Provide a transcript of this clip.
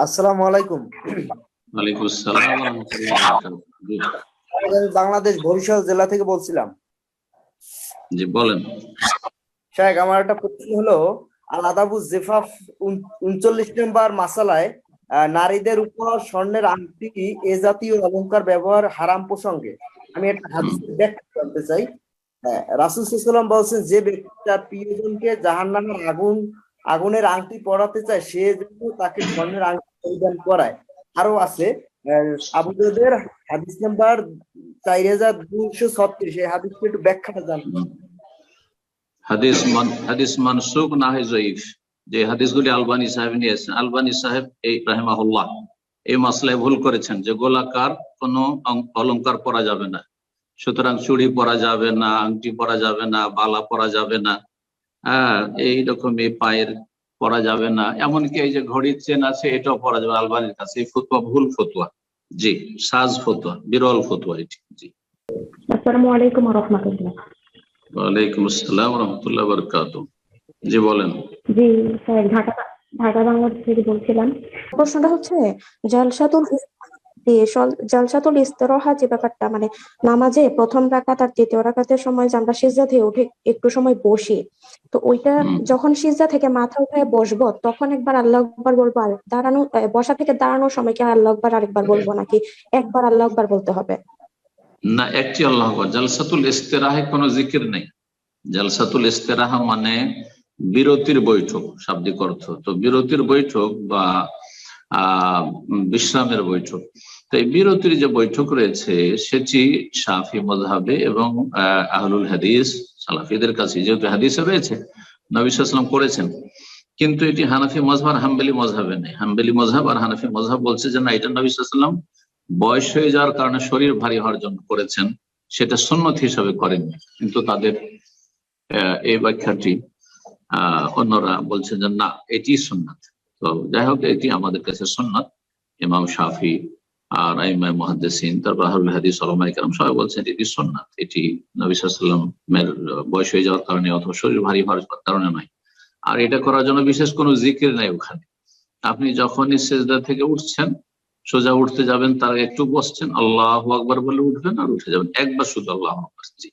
আসসালামু আলাইকুম। ওয়ালাইকুম আসসালাম বাংলাদেশ বরিশাল জেলা থেকে বলছিলাম। জি বলেন। শাহেক আমার একটা প্রশ্ন হলো আল আদাবু জেফাফ উনচল্লিশ নম্বর মাসালায় নারীদের উপর স্বর্ণের আংটি এ জাতীয় অলংকার ব্যবহার হারাম প্রসঙ্গে। আমি একটা হাদিস ব্যাখ্যা করতে চাই। হ্যাঁ, রাসূল সাল্লাম বলছেন যে ব্যক্তি তার প্রিয়জনকে জাহান্নামের আগুন আগুনের আংটি পরাতে চায় সে জন্য তাকে স্বর্ণের আংটি পরিধান করায়। আরও আছে আহ, আবু দাউদের হাদিস নাম্বার চার হাজার দুইশো ছত্রিশ এই হাদিসটা একটু ব্যাখ্যাটা জানব হাদিস হাদিস মানসুক না হয় জয়ীফ। যে হাদিসগুলি আলবানী সাহেব নিয়েছেন। আলবানী সাহেব এই রাহিমাহুল্লাহ এই মাসলায় ভুল করেছেন যে গোলাকার কোনো অলংকার পরা যাবে না। সুতরাং চুড়ি পরা যাবে না আংটি পরা যাবে না বালা পরা যাবে না। হ্যাঁ এইরকম এই পায়ের পরা যাবে না। এমনকি এই যে ঘড়ির চেন আছে এটাও পরা যাবে আলবানির কাছে। এই ফতুয়া ভুল ফতুয়া। জি সাজ ফতুয়া বিরল ফতুয়া এটি। জি। আসসালামু আলাইকুম রহমতুল্লাহ। ওয়ালাইকুম আসসালাম রহমতুল্লাহ বরকাত জি বলেন। জি স্যার ঢাকা ঢাকা বাংলাদেশ থেকে বলছিলাম। প্রশ্নটা হচ্ছে জালসাতুল সল- জালসাতুল ইস্তেরাহা যে ব্যাপারটা মানে নামাজে প্রথম রাকাত আর দ্বিতীয় রাকাতের সময় যে আমরা সিজদা থেকে উঠে একটু সময় বসি তো ওইটা যখন সিজদা থেকে মাথা উঠায় বসবো তখন একবার আল্লাহ আকবার বলব আর দাঁড়ানো বসা থেকে দাঁড়ানোর সময় কি আল্লাহ আকবার আরেকবার বলব নাকি? একবার আল্লাহ আকবার বলতে হবে। না একটি আল্লাহ আকবার। জালসাতুল ইস্তেরাহে কোনো জিকির নেই। জালসাতুল ইস্তেরাহা মানে বিরতির বৈঠক শাব্দিক অর্থ। তো বিরতির বৈঠক বা আহ বিশ্রামের বৈঠক। তো এই বিরতির যে বৈঠক রয়েছে সেটি সাফি মজহাবে এবং আহ, আহলুল হাদিস সালাফিদের কাছে যেহেতু হাদিসে রয়েছে নবী সাল্লাম করেছেন। কিন্তু এটি হানাফি মজহাব আর হাম্বেলি মজহাবে নেই। হাম্বেলি মজহাব আর হানাফি মজহাব বলছে যে না এটা নবী সাল্লাম বয়স হয়ে যাওয়ার কারণে শরীর ভারী হওয়ার জন্য করেছেন সেটা সুন্নত হিসাবে করেননি। কিন্তু তাদের এই ব্যাখ্যাটি অন্যরা বলছেন যে না এটি সুন্নাত। তো যাই হোক এটি আমাদের কাছে সুন্নাত। ইমাম শাফি আর আইমাই মহাদ্দেসিন, তারপর হারুল হাদিস আলমাই কালাম সবাই বলছেন এটি সোননাথ এটি নবী সাল্লামের বয়স হয়ে যাওয়ার কারণে অথবা শরীর ভারী হওয়ার কারণে নয়। আর এটা করার জন্য বিশেষ কোনো জিকির নাই ওখানে। আপনি যখনই সেজদা থেকে উঠছেন, সোজা উঠতে যাবেন, তার একটু বসছেন, আল্লাহ আকবার বলে উঠবেন আর উঠে যাবেন। একবার শুধু আল্লাহ আকবার।